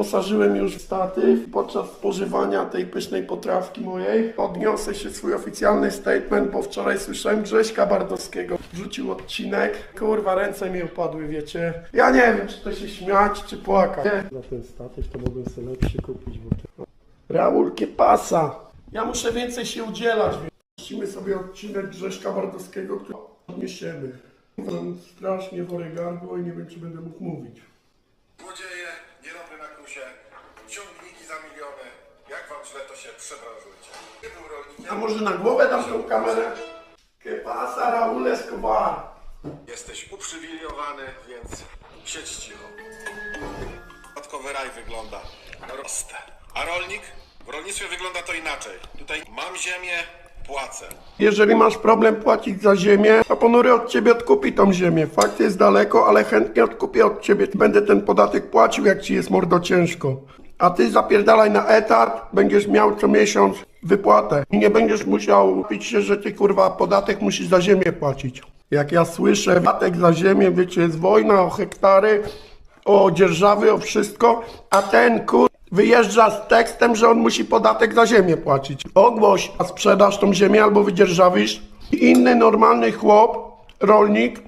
wyposażyłem już w statyw. Podczas spożywania tej pysznej potrawki mojej odniosę się swój oficjalny statement, bo wczoraj słyszałem Grześka Bardowskiego. Wrzucił odcinek. Kurwa, ręce mi upadły, wiecie. Ja nie wiem, czy to się śmiać, czy płakać. Nie. Za ten statyw to mogłem sobie lepszy kupić, bo. Raul Kiepasa. Ja muszę więcej się udzielać. więc Puścimy sobie odcinek Grześka Bardowskiego, który odniesiemy. Mam strasznie chore gardło i nie wiem, czy będę mógł mówić. Niedobre na krusie, ciągniki za miliony. Jak wam źle, to się przebranżujcie. Nie był rolnikiem, A może na głowę dam tą kamerę? Kiepasa Raul Escobar. jesteś uprzywilejowany, więc siedź cicho. Dodatkowy raj wygląda proste. A rolnik? W rolnictwie wygląda to inaczej. Tutaj mam ziemię, płacę. Jeżeli masz problem płacić za ziemię, to ponury od ciebie odkupi tą ziemię. Fakt jest daleko, ale chętnie odkupię od ciebie. Będę ten podatek płacił, jak ci jest mordo ciężko. A ty zapierdalaj na etat, będziesz miał co miesiąc wypłatę. I nie będziesz musiał pić się, że ty kurwa podatek musisz za ziemię płacić. Jak ja słyszę podatek za ziemię, wiecie, jest wojna o hektary, o dzierżawy, o wszystko, a ten kur... wyjeżdża z tekstem, że on musi podatek za ziemię płacić. Ogłoś, a sprzedasz tą ziemię albo wydzierżawisz. Inny normalny chłop, rolnik,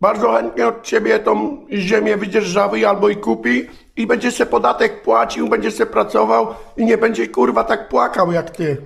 bardzo chętnie od ciebie tą ziemię wydzierżawi albo i kupi i będzie se podatek płacił, będzie se pracował i nie będzie kurwa tak płakał jak ty.